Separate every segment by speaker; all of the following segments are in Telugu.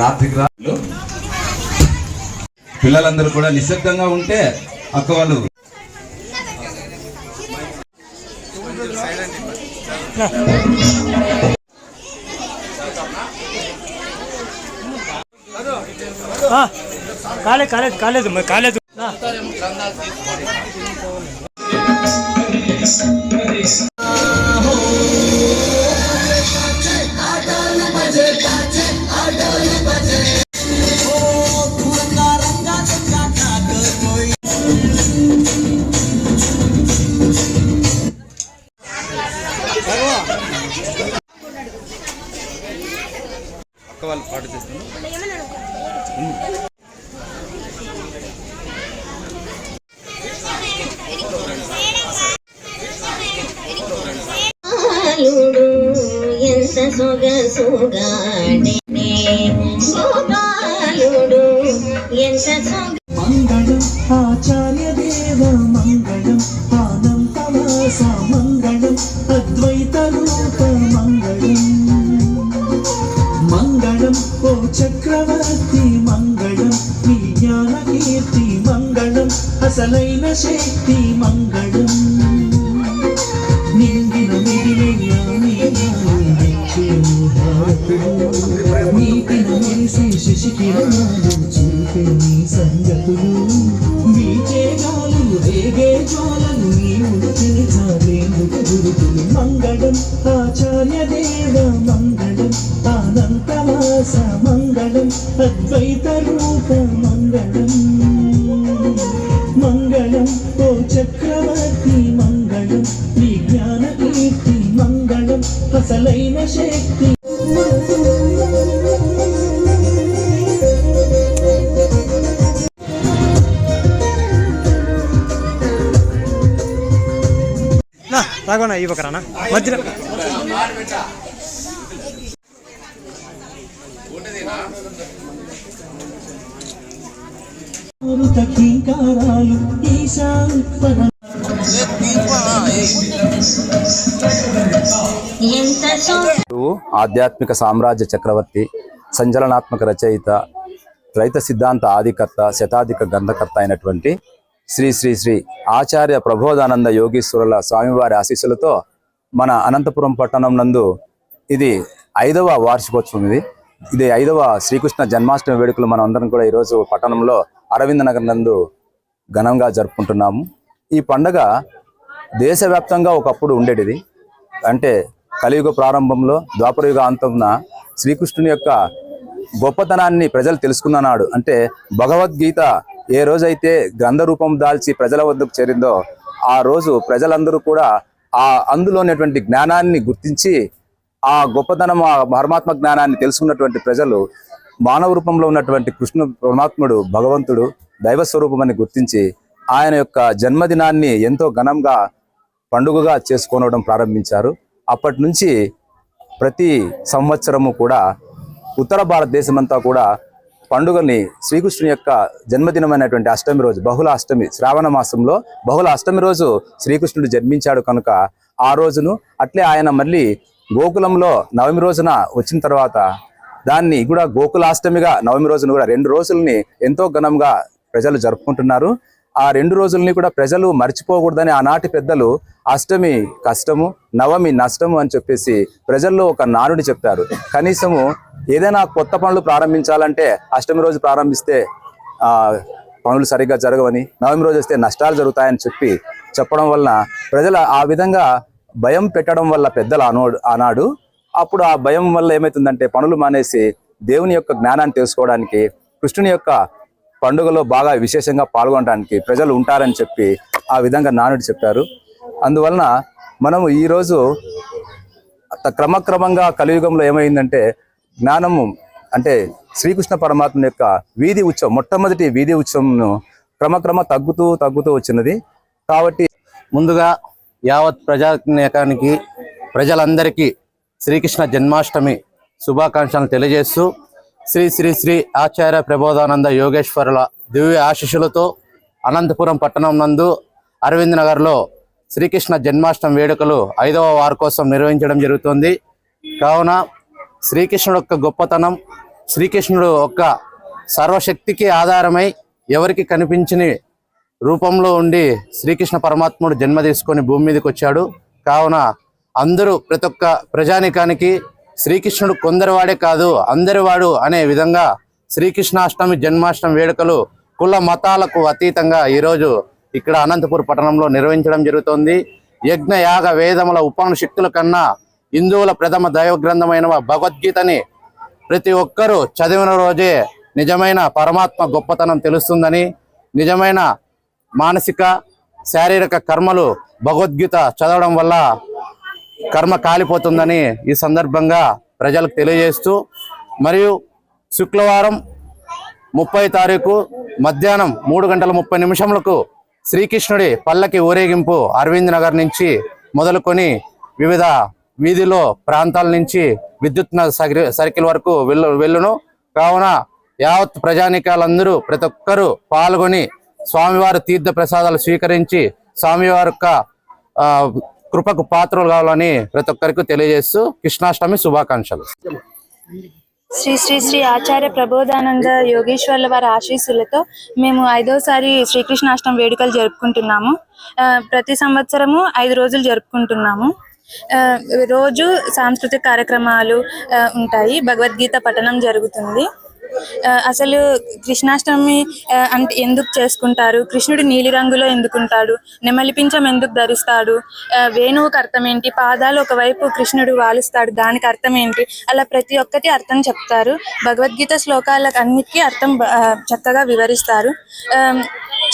Speaker 1: ఆర్థిక రా- పిల్లలందరూ కూడా నిశ్శబ్దంగా ఉంటే అక్క వాళ్ళు
Speaker 2: కాలేదు కాలేదు కాలేదు. కాలేదు
Speaker 1: అక్క వాళ్ళు పాట
Speaker 3: బాలుడు ఎంత సొగసుగాడే గోపాలుడు ఎంత సొగ
Speaker 4: మంగళం ఆచార్య దేవ మంగళం ఆనందవాస మంగళం మంగళం నిండిన మిగిలి మెరిసే శశికిరణాలు చూపే నీ సంగతులు వీచే రేగే జ్వాలలు గురుతులు మంగళం ఆచార్య దేవ మంగళం మంగళం అద్వైత రూపం
Speaker 2: రాగోనా ఈ పక్కన మధ్యలో.
Speaker 5: ఆధ్యాత్మిక సామ్రాజ్య చక్రవర్తి సంచలనాత్మక రచయిత రైత సిద్ధాంత ఆదికర్త శతాధిక గ్రంథకర్త అయినటువంటి శ్రీ శ్రీ శ్రీ ఆచార్య ప్రబోధానంద యోగీశ్వరుల స్వామివారి ఆశీస్సులతో మన అనంతపురం పట్టణం నందు ఇది ఐదవ వార్షికోత్సవం ఇది. ఇది ఐదవ శ్రీకృష్ణ జన్మాష్టమి వేడుకలు మనం అందరం కూడా ఈరోజు పట్టణంలో అరవింద నగర్ నందు ఘనంగా జరుపుకుంటున్నాము. ఈ పండగ దేశవ్యాప్తంగా ఒకప్పుడు ఉండేటిది అంటే కలియుగ ప్రారంభంలో ద్వాపరయుగ అంతంన శ్రీకృష్ణుని యొక్క గొప్పతనాన్ని ప్రజలు తెలుసుకున్ననాడు అంటే భగవద్గీత ఏ రోజైతే గ్రంథ రూపం దాల్చి ప్రజల వద్దకు చేరిందో ఆ రోజు ప్రజలందరూ కూడా ఆ అందులో ఉన్నటువంటి జ్ఞానాన్ని గుర్తించి ఆ గొప్పతనం ఆ పరమాత్మ జ్ఞానాన్ని తెలుసుకున్నటువంటి ప్రజలు మానవ రూపంలో ఉన్నటువంటి కృష్ణ పరమాత్ముడు భగవంతుడు దైవ స్వరూపమని గుర్తించి ఆయన యొక్క జన్మదినాన్ని ఎంతో ఘనంగా పండుగగా చేసుకోవడం ప్రారంభించారు. అప్పటి నుంచి ప్రతి సంవత్సరము కూడా ఉత్తర భారతదేశమంతా కూడా పండుగని శ్రీకృష్ణుని యొక్క జన్మదినమైనటువంటి అష్టమి రోజు బహుళ అష్టమి శ్రావణ మాసంలో బహుళ అష్టమి రోజు శ్రీకృష్ణుడు జన్మించాడు కనుక ఆ రోజును అట్లే ఆయన మళ్ళీ గోకులంలో నవమి రోజున వచ్చిన తర్వాత దాన్ని కూడా గోకులాష్టమిగా నవమి రోజున కూడా రెండు రోజుల్ని ఎంతో ఘనంగా ప్రజలు జరుపుకుంటున్నారు. ఆ రెండు రోజుల్ని కూడా ప్రజలు మర్చిపోకూడదని ఆనాటి పెద్దలు అష్టమి కష్టము నవమి నష్టము అని చెప్పేసి ప్రజల్లో ఒక నానుడి చెప్పారు. కనీసము ఏదైనా కొత్త పనులు ప్రారంభించాలంటే అష్టమి రోజు ప్రారంభిస్తే పనులు సరిగ్గా జరగవని నవమి రోజు వస్తే నష్టాలు జరుగుతాయని చెప్పి చెప్పడం వలన ప్రజల ఆ విధంగా భయం పెట్టడం వల్ల పెద్దలు ఆనోడు ఆనాడు. అప్పుడు ఆ భయం వల్ల ఏమవుతుందంటే పనులు మానేసి దేవుని యొక్క జ్ఞానాన్ని తెలుసుకోవడానికి కృష్ణుని యొక్క పండుగలో బాగా విశేషంగా పాల్గొనడానికి ప్రజలు ఉంటారని చెప్పి ఆ విధంగా నానుడు చెప్పారు. అందువలన మనము ఈరోజు క్రమక్రమంగా కలియుగంలో ఏమైందంటే జ్ఞానము అంటే శ్రీకృష్ణ పరమాత్మ యొక్క వీధి ఉత్సవం మొట్టమొదటి వీధి ఉత్సవంను క్రమక్రమ తగ్గుతూ తగ్గుతూ వచ్చినది. కాబట్టి
Speaker 6: ముందుగా యావత్ ప్రజానీకానికి ప్రజలందరికీ శ్రీకృష్ణ జన్మాష్టమి శుభాకాంక్షలు తెలియజేస్తూ శ్రీ శ్రీ శ్రీ ఆచార్య ప్రబోధానంద యోగేశ్వరుల దివ్య ఆశీస్సులతో అనంతపురం పట్టణం నందు అరవింద్ నగర్లో శ్రీకృష్ణ జన్మాష్టమి వేడుకలు ఐదవ వార కోసం నిర్వహించడం జరుగుతుంది. కావున శ్రీకృష్ణుడు యొక్క గొప్పతనం శ్రీకృష్ణుడు ఒక్క సర్వశక్తికి ఆధారమై ఎవరికి కనిపించని రూపంలో ఉండి శ్రీకృష్ణ పరమాత్ముడు జన్మ తీసుకొని భూమి మీదకి వచ్చాడు. కావున అందరూ ప్రతి ఒక్క ప్రజానికానికి శ్రీకృష్ణుడు కొందరి వాడే కాదు అందరివాడు అనే విధంగా శ్రీకృష్ణాష్టమి జన్మాష్టమి వేడుకలు కుల మతాలకు అతీతంగా ఈరోజు ఇక్కడ అనంతపూర్ పట్టణంలో నిర్వహించడం జరుగుతోంది. యజ్ఞ యాగ వేదముల శక్తుల కన్నా హిందువుల ప్రథమ దైవ గ్రంథమైన భగవద్గీతని ప్రతి ఒక్కరూ చదివిన రోజే నిజమైన పరమాత్మ గొప్పతనం తెలుస్తుందని నిజమైన మానసిక శారీరక కర్మలు భగవద్గీత చదవడం వల్ల కర్మ కాలిపోతుందని ఈ సందర్భంగా ప్రజలకు తెలియజేస్తూ మరియు శుక్రవారం ముప్పై తారీఖు మధ్యాహ్నం మూడు గంటల ముప్పై నిమిషములకు శ్రీకృష్ణుడి పల్లకి ఊరేగింపు అరవింద్ నగర్ నుంచి మొదలుకొని వివిధ వీధిలో ప్రాంతాల నుంచి విద్యుత్ సర్కిల్- సర్కిల్ వరకు వెళ్ళు వెళ్ళును. కావున యావత్ ప్రజానికాలందరూ ప్రతి ఒక్కరూ పాల్గొని స్వామివారి తీర్థ ప్రసాదాలు స్వీకరించి స్వామివారి యొక్క ఆ, కృపకు పాత్రలు కావాలని ప్రతి ఒక్కరికి తెలియజేస్తూ కృష్ణాష్టమి శుభాకాంక్షలు.
Speaker 7: శ్రీ శ్రీ శ్రీ ఆచార్య ప్రబోధానంద యోగేశ్వర్ల వారి ఆశీస్సులతో మేము ఐదోసారి శ్రీకృష్ణాష్టమి వేడుకలు జరుపుకుంటున్నాము. ప్రతి సంవత్సరము ఐదు రోజులు జరుపుకుంటున్నాము. రోజు సాంస్కృతిక కార్యక్రమాలు ఆ, ఉంటాయి. భగవద్గీత పఠనం జరుగుతుంది. అసలు కృష్ణాష్టమి అంటే ఎందుకు చేసుకుంటారు? కృష్ణుడు నీలి రంగులో ఎందుకుంటాడు? నెమలి పించం ఎందుకు ధరిస్తాడు? వేణువుకు వేణువుకి అర్థం ఏంటి? పాదాలు ఒకవైపు కృష్ణుడు వాలుస్తాడు. దానికి అర్థం ఏంటి? అలా ప్రతి ఒక్కటి అర్థం చెప్తారు. భగవద్గీత శ్లోకాలకు అన్నిటికీ అర్థం చక్కగా వివరిస్తారు. ఆ,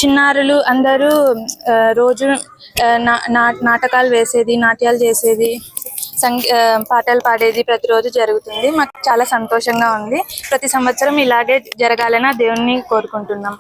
Speaker 7: చిన్నారులు అందరూ రోజు నా- నా- నాటకాలు వేసేది నాట్యాలు చేసేది సంగీ పాటలు పాడేది ప్రతిరోజు జరుగుతుంది. మాకు చాలా సంతోషంగా ఉంది. ప్రతి సంవత్సరం ఇలాగే జరగాలని దేవుణ్ణి కోరుకుంటున్నాం.